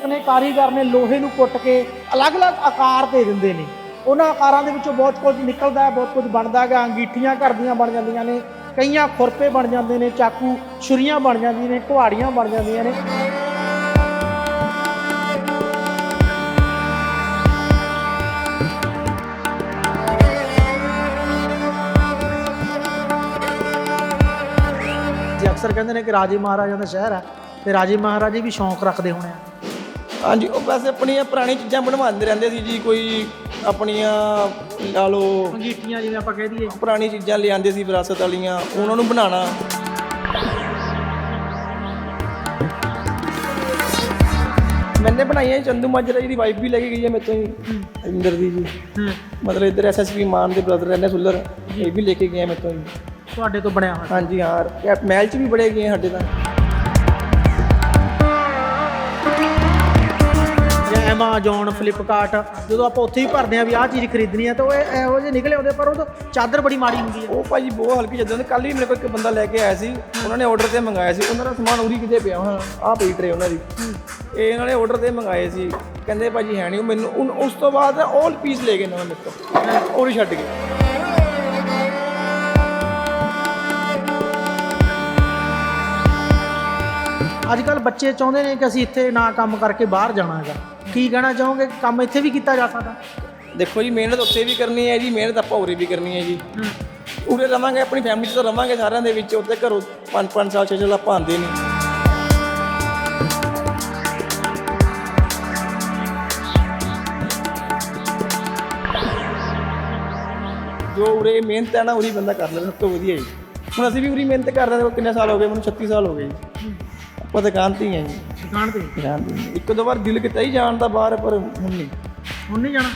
ਲੋਕ ਨੇ ਕਾਰੀਗਰ ਨੇ ਲੋਹੇ ਨੂੰ ਕੁੱਟ ਕੇ ਅਲੱਗ-ਅਲੱਗ ਆਕਾਰ ਦੇ ਦਿੰਦੇ ਨੇ। ਉਹਨਾਂ ਆਕਾਰਾਂ ਦੇ ਵਿੱਚੋਂ ਬਹੁਤ ਕੁਝ ਨਿਕਲਦਾ ਹੈ, ਬਹੁਤ ਕੁਝ ਬਣਦਾ ਹੈਗਾ। ਅੰਗੀਠੀਆਂ ਘਰ ਦੀਆਂ ਬਣ ਜਾਂਦੀਆਂ ਨੇ, ਕਈਆਂ ਖੁਰਪੇ ਬਣ ਜਾਂਦੇ ਨੇ, ਚਾਕੂ, ਛੁਰੀਆਂ ਬਣ ਜਾਂਦੀਆਂ ਨੇ ਕੁਹਾੜੀਆਂ ਬਣ ਜਾਂਦੀਆਂ ਨੇ। ਜੀ ਅਕਸਰ ਕਹਿੰਦੇ ਨੇ ਕਿ ਰਾਜੇ ਮਹਾਰਾਜਾ ਦਾ ਸ਼ਹਿਰ ਹੈ, ਤੇ ਰਾਜੇ ਮਹਾਰਾਜੇ ਵੀ ਸ਼ੌਂਕ ਰੱਖਦੇ ਹੋਣੇ ਆ। ਹਾਂਜੀ ਉਹ ਵੈਸੇ ਆਪਣੀਆਂ ਪੁਰਾਣੀ ਚੀਜ਼ਾਂ ਬਣਵਾਉਂਦੇ ਰਹਿੰਦੇ ਸੀ ਜੀ ਕੋਈ ਆਪਣੀਆਂ ਲਾ ਲਓ ਅੰਗੀਠੀਆਂ ਜਿਵੇਂ ਆਪਾਂ ਕਹਿ ਦਈਏ। ਪੁਰਾਣੀ ਚੀਜ਼ਾਂ ਲਿਆਂਦੇ ਸੀ ਵਿਰਾਸਤ ਵਾਲੀਆਂ ਉਹਨਾਂ ਨੂੰ ਬਣਾਉਣਾ। ਮੈਨੇ ਬਣਾਈਆਂ ਜੀ, ਚੰਦੂ ਮਾਜਰਾ ਜੀ ਦੀ ਵਾਈਫ ਵੀ ਲੈ ਕੇ ਗਈ ਹੈ ਮੇਰੇ ਤੋਂ ਜੀ ਇੰਦਰ ਦੀ ਜੀ। ਹੂੰ। ਮਤਲਬ ਇੱਧਰ ਐਸਐਸਪੀ ਮਾਨ ਦੇ ਬ੍ਰਦਰ ਰਹਿੰਦੇ ਸੁੱਲਰ ਇਹ ਵੀ ਲੈ ਕੇ ਗਏ ਆ ਮੇਰੇ ਤੋਂ ਜੀ ਤੁਹਾਡੇ ਤੋਂ ਬਣਿਆ ਹੋਇਆ। ਹਾਂਜੀ ਹਾਂ ਕੈਪ- ਮਹਿਲ 'ਚ ਵੀ ਬੜੇ ਗਏ ਸਾਡੇ ਤਾਂ। ਐਮਾਜ਼ੋਨ ਫਲਿੱਪਕਾਰਟ ਜਦੋਂ ਆਪਾਂ ਉੱਥੇ ਹੀ ਭਰਦੇ ਆ ਵੀ ਆਹ ਚੀਜ਼ ਖਰੀਦਣੀ ਆ ਤਾਂ ਉਹ ਇਹ- ਇਹੋ ਜਿਹੇ ਨਿਕਲੇ ਆਉਂਦੇ ਪਰ ਉਹ ਤਾਂ ਚਾਦਰ ਬੜੀ ਮਾੜੀ ਹੁੰਦੀ ਹੈ ਉਹ ਭਾਜੀ ਬਹੁਤ ਹਲਕੀ ਜਦੋਂ ਕੱਲ ਹੀ ਮੇਰੇ ਕੋਲ ਇੱਕ ਬੰਦਾ ਲੈ ਕੇ ਆਇਆ ਸੀ ਉਹਨਾਂ ਨੇ ਆਰਡਰ ਤੇ ਮੰਗਾਇਆ ਸੀ। ਉਹਨਾਂ ਦਾ ਸਮਾਨ ਉਰੀ ਕਿਤੇ ਪਿਆ ਹੋਣਾ ਆਹ ਪਈ ਟਰੇ ਉਹਨਾਂ ਦੀ। ਇਹ ਇਹਨਾਂ ਨੇ ਆਰਡਰ ਤੇ ਮੰਗਾਏ ਸੀ। ਕਹਿੰਦੇ ਭਾਜੀ ਹੈ ਨਹੀਂ ਉਹ ਮੈਨੂੰ ਉਨ- ਉਸ ਤੋਂ ਬਾਅਦ ਆਲ ਪੀਸ ਲੈ ਗਏ ਨਾ ਮੇਰੇ ਤੋਂ। ਉਰੀ ਛੱਡ ਗਏ ਅੱਜ ਕੱਲ ਬੱਚੇ ਚਾਹੁੰਦੇ ਨੇ ਕਿ ਅਸੀਂ ਇੱਥੇ ਨਾ ਕੰਮ ਕਰਕੇ ਬਾਹਰ ਜਾਣਾ ਹੈਗਾ। ਕੀ ਕਹਿਣਾ ਚਾਹੋਗੇ? ਕੰਮ ਇੱਥੇ ਵੀ ਕੀਤਾ ਜਾ ਸਕਦਾ। ਦੇਖੋ ਜੀ ਮਿਹਨਤ ਉੱਥੇ ਵੀ ਕਰਨੀ ਹੈ ਜੀ ਮਿਹਨਤ ਆਪਾਂ ਉਰੇ ਵੀ ਕਰਨੀ ਹੈ ਜੀ। ਉਰੇ ਰਵਾਂਗੇ ਆਪਣੀ ਫੈਮਿਲੀ 'ਚ ਤਾਂ ਰਵਾਂਗੇ ਸਾਰਿਆਂ ਦੇ ਵਿੱਚ ਉੱਥੇ ਘਰੋਂ 5-5 ਸਾਲ 6 ਸਾਲ ਆਪਾਂ ਆਉਂਦੇ ਨਹੀਂ। ਜੋ ਉਰੇ ਮਿਹਨਤ ਹੈ ਨਾ ਉਰੀ ਬੰਦਾ ਕਰ ਲੈਂਦਾ ਸਭ ਤੋਂ ਵਧੀਆ ਜੀ। ਹੁਣ ਅਸੀਂ ਵੀ ਉਰੀ ਮਿਹਨਤ ਕਰ ਰਹੇ ਹਾਂ ਕਿੰਨੇ ਸਾਲ ਹੋ ਗਏ ਮੈਨੂੰ 36 ਸਾਲ ਹੋ ਗਏ ਜੀ। ਆਪਾਂ ਦੁਕਾਨ ਤੇ ਹੀ ਹਾਂ ਜੀ। ਹੀ ਹਾਂ। ਇੱਕ ਦੋ ਵਾਰ ਦਿਲ ਕੀਤਾ ਹੀ ਜਾਣ ਦਾ ਬਾਹਰ ਪਰ ਹੁਣ ਨਹੀਂ। ਹੁਣ ਨਹੀਂ ਜਾਣਾ?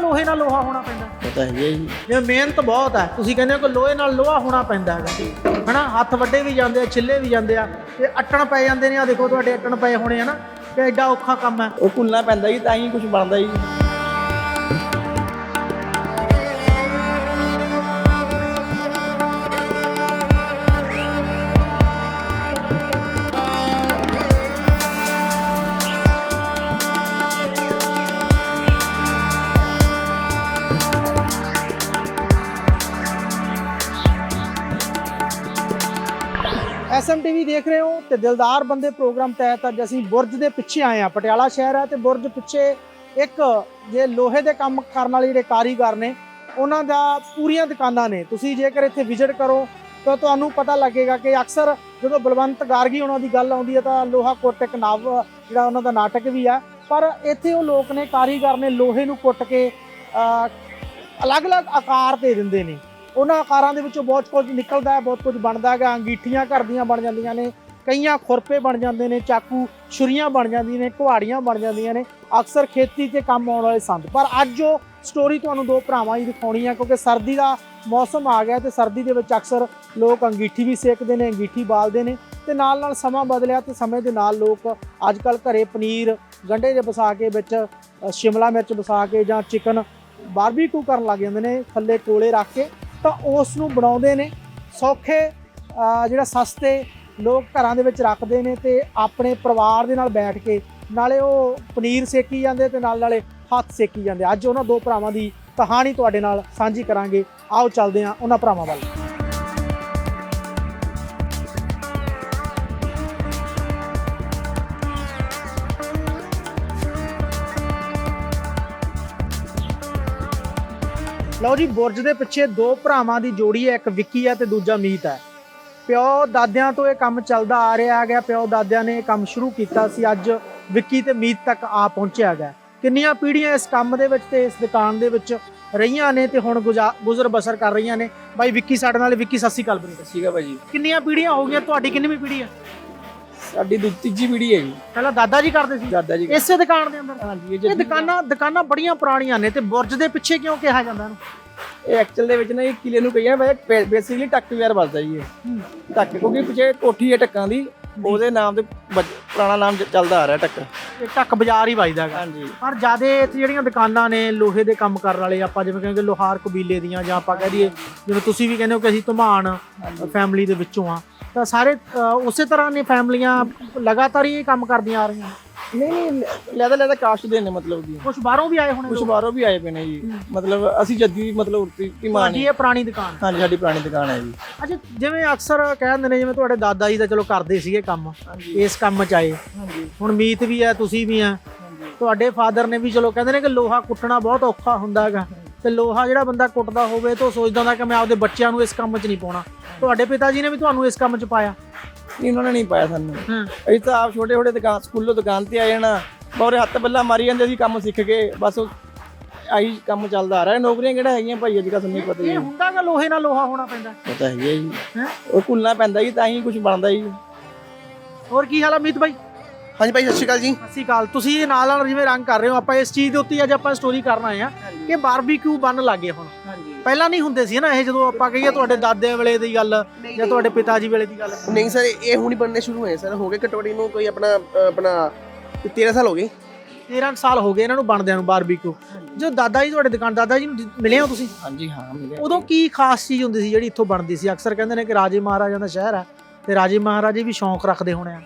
ਲੋਹੇ ਨਾਲ ਲੋਹਾ ਹੋਣਾ ਪੈਂਦਾ? ਪਤਾ ਹੈ। ਜੀ ਜਿਵੇਂ ਮਿਹਨਤ ਬਹੁਤ ਹੈ ਤੁਸੀਂ ਕਹਿੰਦੇ ਹੋ ਕਿ ਲੋਹੇ ਨਾਲ ਲੋਹਾ ਹੋਣਾ ਪੈਂਦਾ ਹੈਗਾ। ਹਨਾ? ਹੱਥ ਵੱਡੇ ਵੀ ਜਾਂਦੇ ਆ ਛਿੱਲੇ ਵੀ ਜਾਂਦੇ ਆ। ਤੇ ਅਟਣ ਪੈ ਜਾਂਦੇ ਨੇ। ਆ ਦੇਖੋ ਤੁਹਾਡੇ ਅਟਣ ਪਏ ਹੋਣੇ ਆ ਨਾ। ਤੇ ਐਡਾ ਔਖਾ ਕੰਮ ਹੈ। ਉਹ ਭੁੱਲਣਾ ਪੈਂਦਾ ਜੀ ਤਾਂ ਹੀ ਕੁਝ ਬਣਦਾ ਜੀ। ਐਸਐਮਟੀਵੀ ਦੇਖ ਰਹੇ ਹੋ ਤੇ ਦਿਲਦਾਰ ਬੰਦੇ ਪ੍ਰੋਗਰਾਮ ਤਹਿਤ ਅੱਜ ਅਸੀਂ ਬੁਰਜ ਦੇ ਪਿੱਛੇ ਆਏ ਆ ਪਟਿਆਲਾ ਸ਼ਹਿਰ ਹੈ ਤੇ ਬੁਰਜ ਪਿੱਛੇ ਇੱਕ ਜੇ ਲੋਹੇ ਦੇ ਕੰਮ ਕਰਨ ਵਾਲੇ ਜਿਹੜੇ ਕਾਰੀਗਰ ਨੇ, ਉਹਨਾਂ ਦਾ ਪੂਰੀਆਂ ਦੁਕਾਨਾਂ ਨੇ। ਤੁਸੀਂ ਜੇਕਰ ਇੱਥੇ ਵਿਜ਼ਿਟ ਕਰੋ ਤਾਂ ਤੁਹਾਨੂੰ ਪਤਾ ਲੱਗੇਗਾ ਕਿ ਅਕਸਰ ਜਦੋਂ ਬਲਵੰਤ ਗਾਰਗੀ ਉਹਨਾਂ ਦੀ ਗੱਲ ਆਉਂਦੀ ਹੈ ਤਾਂ ਲੋਹਾ ਕੁੱਟ ਇੱਕ ਨਾਵ, ਜਿਹੜਾ ਉਹਨਾਂ ਦਾ ਨਾਟਕ ਵੀ ਆ ਪਰ ਇੱਥੇ ਉਹ ਲੋਕ ਨੇ, ਕਾਰੀਗਰ ਨੇ ਲੋਹੇ ਨੂੰ ਕੁੱਟ ਕੇ ਅਲੱਗ-ਅਲੱਗ ਆਕਾਰ ਦੇ ਦਿੰਦੇ ਨੇ। ਉਹਨਾਂ ਆਕਾਰਾਂ ਦੇ ਵਿੱਚੋਂ ਬਹੁਤ ਕੁਝ ਨਿਕਲਦਾ ਹੈ, ਬਹੁਤ ਕੁਝ ਬਣਦਾ ਹੈਗਾ। ਅੰਗੀਠੀਆਂ ਘਰ ਦੀਆਂ ਬਣ ਜਾਂਦੀਆਂ ਨੇ, ਕਈਆਂ ਖੁਰਪੇ ਬਣ ਜਾਂਦੇ ਨੇ, ਚਾਕੂ ਛੁਰੀਆਂ ਬਣ ਜਾਂਦੀਆਂ ਨੇ ਕੁਹਾੜੀਆਂ ਬਣ ਜਾਂਦੀਆਂ ਨੇ। ਅਕਸਰ ਖੇਤੀ ਤੇ ਕੰਮ ਆਉਣ ਵਾਲੇ ਸੰਦ। ਪਰ ਅੱਜ ਉਹ ਸਟੋਰੀ ਤੁਹਾਨੂੰ ਦੋ ਭਰਾਵਾਂ ਦੀ ਦਿਖਾਉਣੀ ਹੈ ਕਿਉਂਕਿ ਸਰਦੀ ਦਾ ਮੌਸਮ ਆ ਗਿਆ ਤੇ ਸਰਦੀ ਦੇ ਵਿੱਚ ਅਕਸਰ ਲੋਕ ਅੰਗੀਠੀ ਵੀ ਸੇਕਦੇ ਨੇ, ਅੰਗੀਠੀ ਬਾਲਦੇ ਨੇ ਤੇ ਨਾਲ ਨਾਲ ਸਮਾਂ ਬਦਲਿਆ ਤੇ ਸਮੇਂ ਦੇ ਨਾਲ ਲੋਕ ਅੱਜ ਕੱਲ ਘਰੇ ਪਨੀਰ, ਗੰਢੇ ਦੇ ਵਸਾ ਕੇ ਵਿੱਚ ਸ਼ਿਮਲਾ ਮਿਰਚ ਵਸਾ ਕੇ ਜਾਂ ਚਿਕਨ ਬਾਰਬੀਕਿਊ ਕਰਨ ਲੱਗ ਜਾਂਦੇ ਨੇ, ਥੱਲੇ ਕੋਲੇ ਰੱਖ ਕੇ ਤਾਂ ਉਸ ਨੂੰ ਬਣਾਉਂਦੇ ਨੇ। ਸੌਖੇ ਜਿਹੜਾ ਸਸਤੇ ਲੋਕ ਘਰਾਂ ਦੇ ਵਿੱਚ ਰੱਖਦੇ ਨੇ ਤੇ ਆਪਣੇ ਪਰਿਵਾਰ ਦੇ ਨਾਲ ਬੈਠ ਕੇ ਨਾਲੇ ਉਹ ਪਨੀਰ ਸੇਕੀ ਜਾਂਦੇ ਤੇ ਨਾਲ ਨਾਲੇ ਹੱਥ ਸੇਕੀ ਜਾਂਦੇ। ਅੱਜ ਉਹਨਾਂ ਦੋ ਭਰਾਵਾਂ ਦੀ ਕਹਾਣੀ ਤੁਹਾਡੇ ਨਾਲ ਸਾਂਝੀ ਕਰਾਂਗੇ। ਆਓ ਚੱਲਦੇ ਹਾਂ ਉਹਨਾਂ ਭਰਾਵਾਂ ਵੱਲ। ਲਓ ਜੀ ਬੁਰਜ ਦੇ ਪਿੱਛੇ ਦੋ ਭਰਾਵਾਂ ਦੀ ਜੋੜੀ ਹੈ ਇੱਕ ਵਿੱਕੀ ਹੈ ਤੇ ਦੂਜਾ ਮੀਤ ਹੈ। ਪਿਓ ਦਾਦਿਆਂ ਤੋਂ ਇਹ ਕੰਮ ਚੱਲਦਾ ਆ ਰਿਹਾ ਗਿਆ ਪਿਓ ਦਾਦਿਆਂ ਨੇ ਇਹ ਕੰਮ ਸ਼ੁਰੂ ਕੀਤਾ ਸੀ ਅੱਜ ਵਿੱਕੀ ਤੇ ਮੀਤ ਤੱਕ ਆ ਪਹੁੰਚਿਆ ਗਿਆ ਕਿੰਨੀਆਂ ਪੀੜ੍ਹੀਆਂ ਇਸ ਕੰਮ ਦੇ ਵਿੱਚ ਤੇ ਇਸ ਦੁਕਾਨ ਦੇ ਵਿੱਚ ਰਹੀਆਂ ਨੇ ਤੇ ਹੁਣ ਗੁਜ਼ਾ- ਗੁਜ਼ਰ ਬਸਰ ਕਰ ਰਹੀਆਂ ਨੇ? ਬਾਈ ਵਿੱਕੀ ਸਾਡੇ ਨਾਲ ਵਿੱਕੀ ਸਤਿ ਸ਼੍ਰੀ ਅਕਾਲ ਵੀਰੇ। ਸੀਗਾ ਭਾਜੀ। ਕਿੰਨੀਆਂ ਪੀੜ੍ਹੀਆਂ ਹੋ ਗਈਆਂ? ਤੁਹਾਡੀ ਕਿੰਨੀਵੀਂ ਪੀੜ੍ਹੀ ਹੈ? ਸਾਡੀ ਦੂ ਤੀਜੀ ਪੀੜ੍ਹੀ ਹੈ ਜੀ। ਪਹਿਲਾਂ ਦਾਦਾ ਜੀ ਕਰਦੇ ਸੀ? ਦਾਦਾ ਜੀ ਇਸੇ ਦੁਕਾਨ ਦੇ ਅੰਦਰ? ਹਾਂਜੀ ਇਹ ਦੁਕਾਨਾਂ ਦੁਕਾਨਾਂ ਬੜੀਆਂ ਪੁਰਾਣੀਆਂ ਨੇ ਤੇ ਬੁਰਜ ਦੇ ਪਿੱਛੇ ਕਿਉਂ ਕਿਹਾ ਜਾਂਦਾ ਇਹਨੂੰ? ਇਹ ਐਕਚੁਅਲ ਦੇ ਵਿੱਚ ਨਾ ਇਹ ਕਿਲੇ ਨੂੰ ਕਹੀਏ ਵੈਸੇ ਬੇਸਿਕਲੀ ਟੱਕ ਵਿਆਰ ਵੱਜਦਾ ਜੀ ਇਹ। ਟੱਕ ਕਿਉਂਕਿ ਪਿੱਛੇ ਕੋਠੀ ਹੈ ਟੱਕਾਂ ਦੀ ਉਹਦੇ ਨਾਮ ਤੇ ਬੱਜ- ਪੁਰਾਣਾ ਨਾਮ ਚ- ਚੱਲਦਾ ਆ ਰਿਹਾ ਟੱਕ। ਇਹ ਟੱਕ ਬਾਜ਼ਾਰ ਹੀ ਵੱਜਦਾ ਹੈਗਾ। ਹਾਂਜੀ। ਪਰ ਜਿਆਦੇ ਇੱਥੇ ਜਿਹੜੀਆਂ ਦੁਕਾਨਾਂ ਨੇ ਲੋਹੇ ਦੇ ਕੰਮ ਕਰਨ ਵਾਲੇ ਆਪਾਂ ਜਿਵੇਂ ਕਹਿੰਦੇ ਲੋਹਾਰ ਕਬੀਲੇ ਦੀਆਂ ਜਾਂ ਆਪਾਂ ਕਹਿ ਦਈਏ ਜਿਵੇਂ ਤੁਸੀਂ ਵੀ ਕਹਿੰਦੇ ਹੋ ਕਿ ਅਸੀਂ ਧਮਾਨ ਫੈਮਿਲੀ ਦੇ ਵਿੱਚੋਂ ਆ ਤਾਂ ਸਾਰੇ ਅ, ਉਸੇ ਤਰ੍ਹਾਂ ਨੇ ਫੈਮਲੀਆਂ ਲਗਾਤਾਰ ਹੀ ਇਹ ਕੰਮ ਕਰਦੀਆਂ ਆ ਰਹੀਆਂ ਨਹੀਂ ਨਹੀਂ ਲੈਦਾ ਲੈਦਾ ਕਾਸਟ ਦੇ ਨੇ ਮਤਲਬ ਦੀ। ਕੁਝ ਬਾਹਰੋਂ ਵੀ ਆਏ ਹੋਣੇ ਕੁਝ। ਬਾਹਰੋਂ ਵੀ ਆਏ ਪਏ ਨੇ ਜੀ। ਮਤਲਬ ਅਸੀਂ ਜੱਦੀ ਮਤਲਬ ਉਰਤੀ ਧੀਮਾਨ ਤੁਹਾਡੀ ਇਹ ਪੁਰਾਣੀ ਦੁਕਾਨ? ਹਾਂਜੀ ਸਾਡੀ ਪੁਰਾਣੀ ਦੁਕਾਨ ਹੈ ਜੀ। ਅੱਛਾ ਜਿਵੇਂ ਅਕਸਰ ਕਹਿੰਦੇ ਨੇ ਜਿਵੇਂ ਤੁਹਾਡੇ ਦਾਦਾ ਜੀ ਤਾਂ ਚਲੋ ਕਰਦੇ ਸੀਗੇ ਕੰਮ ਇਸ ਕੰਮ 'ਚ ਆਏ। ਹਾਂਜੀ। ਹੁਣ ਮੀਤ ਵੀ ਹੈ ਤੁਸੀਂ ਵੀ ਆ ਤੁਹਾਡੇ ਫਾਦਰ ਨੇ ਵੀ ਚਲੋ ਕਹਿੰਦੇ ਨੇ ਕਿ ਲੋਹਾ ਕੁੱਟਣਾ ਬਹੁਤ ਔਖਾ ਹੁੰਦਾ ਹੈਗਾ। ਤੇ ਲੋਹਾ ਜਿਹੜਾ ਬੰਦਾ ਕੁੱਟਦਾ ਹੋਵੇ ਤਾਂ ਸੋਚਦਾ ਹੁੰਦਾ ਕਿ ਮੈਂ ਆਪਦੇ ਬੱਚਿਆਂ ਨੂੰ ਇਸ ਕੰਮ 'ਚ ਨਹੀਂ ਪਾਉਣਾ। ਤੁਹਾਡੇ ਪਿਤਾ ਜੀ ਨੇ ਵੀ ਤੁਹਾਨੂੰ ਇਸ ਕੰਮ 'ਚ ਪਾਇਆ। ਨਹੀਂ ਉਹਨਾਂ ਨੇ ਨਹੀਂ ਪਾਇਆ ਸਾਨੂੰ। ਹਾਂ ਅਸੀਂ ਤਾਂ ਆਪ ਛੋਟੇ ਛੋਟੇ ਦੁਕਾਨ ਸਕੂਲੋਂ ਦੁਕਾਨ ਤੇ ਆ ਜਾਣਾ। ਬੌਰੇ ਹੱਥ ਬੱਲਾ ਮਾਰੀ ਜਾਂਦੇ ਸੀ ਕੰਮ ਸਿੱਖ ਕੇ ਬਸ ਆਹੀ ਕੰਮ ਚੱਲਦਾ ਆ ਰਿਹਾ। ਨੌਕਰੀਆਂ ਕਿਹੜਾ ਹੈਗੀਆਂ ਭਾਈ ਅੱਜ ਕੱਲ੍ਹ ਤੁਹਾਨੂੰ ਪਤਾ ਹੀ ਇਹ ਹੈ। ਹੁੰਦਾ ਕਿ ਲੋਹੇ ਨਾਲ ਲੋਹਾ ਹੋਣਾ ਪੈਂਦਾ? ਪਤਾ ਹੈਗਾ ਜੀ। ਹੈਂ? ਉਹ ਕੁੱਲਣਾ ਪੈਂਦਾ ਜੀ ਤਾਂ ਹੀ ਕੁਝ ਬਣਦਾ ਜੀ। ਹੋਰ ਕੀ ਹਾਲ ਆ ਮੀਤ ਬਾਈ? ਹਾਂਜੀ ਭਾਈ ਸਤਿ ਸ਼੍ਰੀ ਅਕਾਲ ਜੀ। ਸਤਿ ਸ਼੍ਰੀ ਅਕਾਲ। ਤੁਸੀਂ ਇਹ ਨਾਲ ਨਾਲ ਜਿਵੇਂ ਰੰਗ ਕਰ ਰਹੇ ਹੋ ਆਪਾਂ ਇਸ ਚੀਜ਼ ਦੇ ਉੱਤੇ ਅੱਜ ਆਪਾਂ ਸਟੋਰੀ ਕਰਨ ਆਏ ਆ ਕਿ ਬਾਰਬੀਕਿਊ ਬਣ ਲੱਗੇ ਹੁਣ। ਹਾਂਜੀ। ਪਹਿਲਾਂ ਨਹੀਂ ਹੁੰਦੇ ਸੀ ਨਾ ਇਹ ਜਦੋਂ ਆਪਾਂ ਕਹੀਏ ਤੁਹਾਡੇ ਦਾਦੇ ਵੇਲੇ ਦੀ ਗੱਲ ਜਾਂ ਤੁਹਾਡੇ ਪਿਤਾ ਜੀ ਵੇਲੇ ਦੀ ਗੱਲ। ਨਹੀਂ ਸਰ ਇਹ ਹੁਣ ਹੀ ਬਣਨੇ ਸ਼ੁਰੂ ਹੋਏ ਸਰ। ਹੋ ਗਏ ਕਟੋੜੀ ਨੂੰ ਕੋਈ ਆਪਣਾ ਆਪਣਾ 13 ਸਾਲ ਹੋ ਗਏ। 13 ਕੁ ਸਾਲ ਹੋ ਗਏ ਇਹਨਾਂ ਨੂੰ ਬਣਦਿਆਂ ਨੂੰ ਬਾਰਬੀਕਿਊ ਜੋ ਦਾਦਾ ਜੀ ਤੁਹਾਡੇ ਦੁਕਾਨ ਦਾਦਾ ਜੀ ਨੂੰ ਮਿਲੇ ਹੋ ਤੁਸੀਂ? ਹਾਂਜੀ ਹਾਂ ਮਿਲਿਆ ਉਦੋਂ ਕੀ ਖਾਸ ਚੀਜ਼ ਹੁੰਦੀ ਸੀ ਜਿਹੜੀ ਇੱਥੋਂ ਬਣਦੀ ਸੀ? ਅਕਸਰ ਕਹਿੰਦੇ ਨੇ ਕਿ ਰਾਜੇ ਮਹਾਰਾਜਾ ਦਾ ਸ਼ਹਿਰ ਹੈ ਤੇ ਰਾਜੇ ਮਹਾਰਾਜੇ ਵੀ ਸ਼ੌਂਕ ਰੱਖਦੇ ਹੋਣੇ ਆ।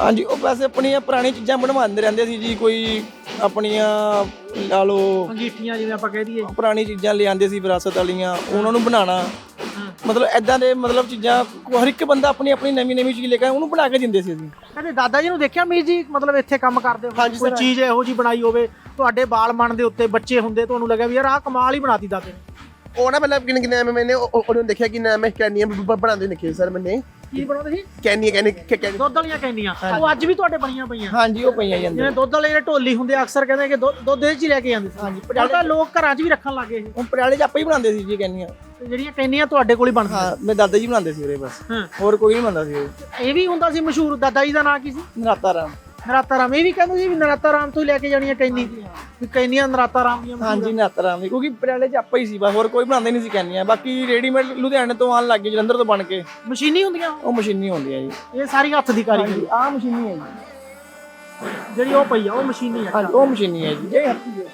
ਹਾਂਜੀ ਉਹ ਵੈਸੇ ਆਪਣੀਆਂ ਪੁਰਾਣੀਆਂ ਚੀਜ਼ਾਂ ਬਣਵਾਉਂਦੇ ਰਹਿੰਦੇ ਸੀ ਜੀ ਕੋਈ ਆਪਣੀਆਂ ਲਾ ਲਓ ਅੰਗੀਠੀਆਂ ਜਿਵੇਂ ਆਪਾਂ ਕਹਿ ਦਈਏ। ਪੁਰਾਣੀ ਚੀਜ਼ਾਂ ਲਿਆਂਦੇ ਸੀ ਵਿਰਾਸਤ ਵਾਲੀਆਂ ਉਹਨਾਂ ਨੂੰ ਬਣਾਉਣਾ। ਮਤਲਬ ਐਦਾਂ ਦੇ ਮਤਲਬ ਚੀਜ਼ਾਂ ਹਰ ਇੱਕ ਬੰਦਾ ਆਪਣੀ ਆਪਣੀ ਨਵੀਂ ਨਵੀਂ ਚੀਜ਼ ਲੈ ਕੇ ਉਹਨੂੰ ਬਣਾ ਕੇ ਦਿੰਦੇ ਸੀ ਅਸੀਂ। ਕਹਿੰਦੇ ਦਾਦਾ ਜੀ ਨੂੰ ਦੇਖਿਆ ਮੀਰ ਜੀ ਮਤਲਬ ਇੱਥੇ ਕੰਮ ਕਰਦੇ ਹੋ? ਹਾਂਜੀ ਕੋਈ ਸਰ। ਚੀਜ਼ ਇਹੋ ਜੀ ਬਣਾਈ ਹੋਵੇ ਤੁਹਾਡੇ ਬਾਲ ਮਨ ਦੇ ਉੱਤੇ ਬੱਚੇ ਹੁੰਦੇ ਤੁਹਾਨੂੰ ਲੱਗਿਆ ਵੀ ਯਾਰ ਆਹ ਕਮਾਲ ਹੀ ਬਣਾਤੀ ਦਾਦੇ ਨੇ। ਉਹ ਨਾ ਪਹਿਲਾਂ ਕਿੰਨੇ ਕਿੰਨੇ ਮੈਨੇ ਉਹ- ਉਹ- ਉਹਨੂੰ ਦੇਖਿਆ ਕਿ ਨਾ ਮੈਂ ਕੈਨੀਆਂ ਬਣਾਉਂਦੇ ਨਿੱਕੇ ਸਰ ਮੈਨੇ। ਕੀ ਬਣਾਉਂਦੇ ਸੀ? ਕੈਨੀਆਂ ਕੈਨੀ ਕੈਨੀ ਦੁੱਧ ਵਾਲੀਆਂ ਕੈਨੀਆਂ। ਉਹ ਅੱਜ ਵੀ ਤੁਹਾਡੇ ਬਣੀਆਂ ਪਈਆਂ। ਹਾਂਜੀ ਉਹ ਪਈਆਂ ਜਾਂਦੇ ਜਿਵੇਂ ਦੁੱਧ ਵਾਲੇ ਜਿਹੜੇ ਢੋਲੀ ਹੁੰਦੇ ਆ, ਅਕਸਰ ਕਹਿੰਦੇ ਕਿ ਦੁੱਧ ਇਹ ਚ ਹੀ ਲੈ ਕੇ ਜਾਂਦੇ ਸੀ। ਹਾਂਜੀ ਹੁਣ ਤਾਂ ਲੋਕ ਘਰਾਂ 'ਚ ਵੀ ਰੱਖਣ ਲੱਗੇ ਇਹ। ਉਹ ਪਟਿਆਲੇ ਚ ਆਪਾਂ ਹੀ ਬਣਾਉਂਦੇ ਸੀ ਜੀ ਕਹਿੰਨੀਆਂ ਤੇ ਜਿਹੜੀਆਂ ਕੈਨੀਆਂ ਤੁਹਾਡੇ ਕੋਲ ਹੀ ਬਣਦੀਆਂ ਹਾਂ ਮੇਰੇ ਦਾਦਾ ਜੀ ਬਣਾਉਂਦੇ ਸੀ ਉਰੇ ਬਸ। ਹਾਂ। ਹੋਰ ਕੋਈ ਨਹੀਂ ਬਣਾਉਂਦਾ ਸੀ ਇਹ ਵੀ ਹੁੰਦਾ ਸੀ ਮਸ਼ਹੂਰ। ਦਾਦਾ ਜੀ ਦਾ ਨਾਂ ਕੀ ਸੀ? ਨਰਾਤਾ ਰਾਮ। ਨਰਾਤਾ ਰਾਮ ਇਹ ਵੀ ਕਹਿੰਦੇ ਸੀ ਵੀ ਨਰਾਤਾ ਰਾਮ ਤੋਂ ਹੀ ਲੈ ਕੇ ਜਾਣੀਆਂ ਕੈਨੀ। ਵੀ ਕੈਨੀਆਂ ਨਰਾਤਾ ਰਾਮ ਦੀਆਂ ਹਾਂਜੀ ਨਰਾਤਾ ਰਾਮ ਦੀ ਕਿਉਂਕਿ ਪਟਿਆਲੇ ਚ ਆਪਾਂ ਹੀ ਸੀ ਬਸ ਹੋਰ ਕੋਈ ਬਣਾਉਂਦੇ ਨਹੀਂ ਸੀ ਕਹਿੰਨੀਆਂ ਬਾਕੀ ਰੈਡੀਮੇਡ ਲੁਧਿਆਣੇ ਤੋਂ ਆਉਣ ਲੱਗ ਗਏ ਜਲੰਧਰ ਤੋਂ ਬਣ ਕੇ। ਮਸ਼ੀਨੀ ਹੁੰਦੀਆਂ? ਉਹ ਮਸ਼ੀਨੀ ਹੁੰਦੀ ਹੈ ਜੀ। ਇਹ ਸਾਰੀ ਹੱਥ ਦੀ ਕਾਰੀਗਰੀ ਆਹ ਮਸ਼ੀਨੀ ਹੈ ਜੀ। ਜਿਹੜੀ ਉਹ ਪਈ ਆ ਉਹ ਮਸ਼ੀਨੀ ਆ। ਉਹ ਮਸ਼ੀਨੀ ਹੈ ਜੀ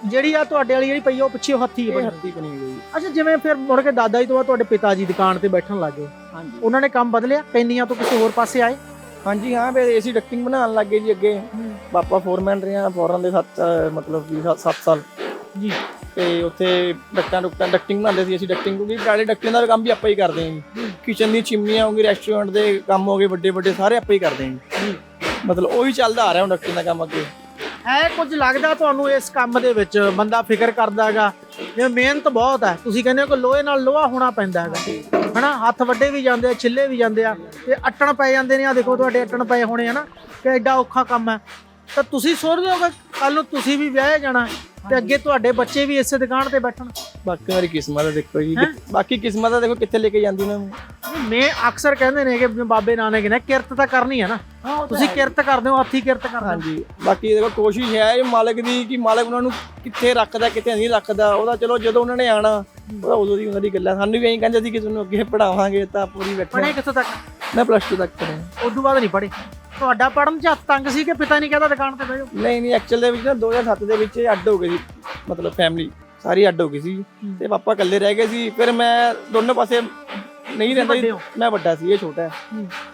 ਜਿਹੜੀ ਆ ਤੁਹਾਡੇ ਵਾਲੀ ਜਿਹੜੀ ਪਈ ਆ ਉਹ ਪਿੱਛੇ ਹੱਥੀ ਬਣੀ ਹੱਥੀ ਬਣੀ ਹੋਈ ਹੈ ਅੱਛਾ ਜਿਵੇਂ ਫਿਰ ਮੁੜ ਕੇ ਦਾਦਾ ਜੀ ਤੋਂ ਬਾਅਦ ਤੁਹਾਡੇ ਪਿਤਾ ਜੀ ਦੁਕਾਨ ਤੇ ਬੈਠਣ ਲੱਗੇ ਹਾਂਜੀ। ਉਹਨਾਂ ਨੇ ਕੰਮ ਬਦਲਿਆ ਕੈਨੀਆਂ ਤੋਂ ਕਿਸੇ ਹੋਰ ਪਾਸੇ ਆਏ? ਹਾਂਜੀ ਹਾਂ ਫਿਰ ਏਸੀ ਡਕਟਿੰਗ ਬਣਾਉਣ ਲੱਗੇ ਜੀ ਅੱਗੇ। ਪਾਪਾ ਫੋਰਮੈਨ ਰਿਹਾ ਫੋਰਨ ਦੇ ਸੱਤ ਮਤਲਬ ਵੀ 7 ਸਾਲ। ਜੀ। ਤੇ ਉੱਥੇ ਡਕਟਾਂ ਡਕਟਾਂ ਡਕਟਿੰਗ ਬਣਾਉਂਦੇ ਸੀ ਅਸੀਂ ਡਕਟਿੰਗ ਕਿਉਂਕਿ ਪਟਿਆਲੇ ਡਕਟਿੰਗ ਦਾ ਕੰਮ ਵੀ ਆਪਾਂ ਹੀ ਕਰਦੇ ਹਾਂ ਜੀ। ਕਿਚਨ ਦੀ ਚਿਮਨੀਆਂ ਹੋ ਗਈ ਰੈਸਟੋਰੈਂਟ ਦੇ ਕੰਮ ਹੋ ਗਏ ਵੱਡੇ ਵੱਡੇ ਸਾਰੇ ਆਪਾਂ ਹੀ ਕਰਦੇ ਹਾਂ ਜੀ। ਮਤਲਬ ਉਹੀ ਚੱਲਦਾ ਆ ਰਿਹਾ ਹੁਣ ਡਕਟਿੰਗ ਦਾ ਕੰਮ ਅੱਗੇ। ਹੈ ਕੁਝ ਲੱਗਦਾ ਤੁਹਾਨੂੰ ਇਸ ਕੰਮ ਦੇ ਵਿੱਚ ਬੰਦਾ ਫਿਕਰ ਕਰਦਾ ਹੈਗਾ? ਜਿਵੇਂ ਮਿਹਨਤ ਬਹੁਤ ਹੈ ਤੁਸੀਂ ਕਹਿੰਦੇ ਹੋ ਕਿ ਲੋਹੇ ਨਾਲ ਲੋਹਾ ਹੋਣਾ ਪੈਂਦਾ ਹੈਗਾ। ਹਨਾ, ਹੱਥ ਵੱਡੇ ਵੀ ਜਾਂਦੇ ਆ, ਛਿੱਲੇ ਵੀ ਜਾਂਦੇ ਆ, ਤੇ ਅਟਣ ਪੈ ਜਾਂਦੇ ਨੇ ਆ ਦੇਖੋ ਤੁਹਾਡੇ ਅਟਣ ਪਏ ਹੋਣੇ ਹਨਾ ਕਿ ਐਡਾ ਔਖਾ ਕੰਮ ਹੈ। ਤਾਂ ਤੁਸੀਂ ਸੋਚਦੇ ਹੋ ਕਿ ਕੱਲ ਨੂੰ ਤੁਸੀਂ ਵੀ ਵਿਆਹੇ ਜਾਣਾ ਤੇ ਅੱਗੇ ਤੁਹਾਡੇ ਬੱਚੇ ਵੀ ਇਸੇ ਦੁਕਾਨ ਤੇ ਬੈਠਣ। ਬਾਕੀ ਮੇਰੀ ਕਿਸਮਤ ਹੈ ਦੇਖੋ ਜੀ। ਬਾਕੀ ਕਿਸਮਤ ਹੈ ਦੇਖੋ ਕਿੱਥੇ ਲੈ ਕੇ ਜਾਂਦੀ ਉਹਨਾਂ ਨੂੰ। ਮੈਂ ਅਕਸਰ ਕਹਿੰਦੇ ਨੇ ਕਿ ਬਾਬੇ ਨਾਨਕ ਨੇ ਕਿਰਤ ਤਾਂ ਕਰਨੀ ਹੈ ਨਾ। ਤੁਸੀਂ ਕਿਰਤ ਕਰਦੇ ਹੋ ਹੱਥੀ ਕਿਰਤ ਕਰਦੇ ਹੋ। ਹਾਂਜੀ। ਬਾਕੀ ਦੇਖੋ ਕੋਸ਼ਿਸ਼ ਹੈ ਇਹ ਮਾਲਕ ਦੀ ਕਿ ਮਾਲਕ ਉਹਨਾਂ ਨੂੰ ਕਿੱਥੇ ਰੱਖਦਾ ਕਿੱਥੇ ਨਹੀਂ ਰੱਖਦਾ। ਉਹਦਾ ਚਲੋ ਜਦੋਂ ਉਹਨਾਂ ਨੇ ਆਣਾ ਉਹਦਾ ਉਦੋਂ ਦੀ ਉਹਨਾਂ ਦੀ ਗੱਲ। ਸਾਨੂੰ ਵੀ ਐਂ ਕਹਿੰਦੇ ਸੀ ਕਿ ਤੁਹਾਨੂੰ ਅੱਗੇ ਪੜਾਵਾਂਗੇ ਤਾਂ ਪੂਰੀ ਬੈਠੇ ਪੜ੍ਹੇ ਕਿੱਥੋਂ ਤੱਕ? ਮੈਂ ਪਲੱਸ 2 ਤੱਕ ਪੜਿਆ ਉਦੋਂ ਬਾਅਦ ਨਹੀਂ ਪੜ੍ਹੇ। ਤੁਹਾਡਾ ਪੜਨ ਚ ਹੱਥ ਤੰਗ ਸੀ ਕਿ ਪਿਤਾ ਨਹੀਂ ਕਹਿੰਦਾ ਦੁਕਾਨ ਤੇ ਬਹਿ ਜਾਓ? ਨਹੀਂ ਨਹੀਂ ਐਕਚੁਅਲ ਦੇ ਵਿੱਚ ਨਾ 2007 ਦੇ ਵਿੱਚ ਅੱਡ ਹੋ ਗਏ ਸੀ ਮਤਲਬ ਫੈਮਿਲੀ ਸਾਰੀ ਅੱਡ ਹੋ ਗਈ ਸੀ। ਤੇ ਪਾਪਾ ਇਕੱਲੇ ਰਹਿ ਗਏ ਸੀ ਫਿਰ ਮੈਂ ਦੋਨੋਂ ਪਾਸੇ ਨਹੀਂ ਰਹਿੰਦਾ ਸੀ। ਮੈਂ ਵੱਡਾ ਸੀ ਇਹ ਛੋਟਾ ਹੈ।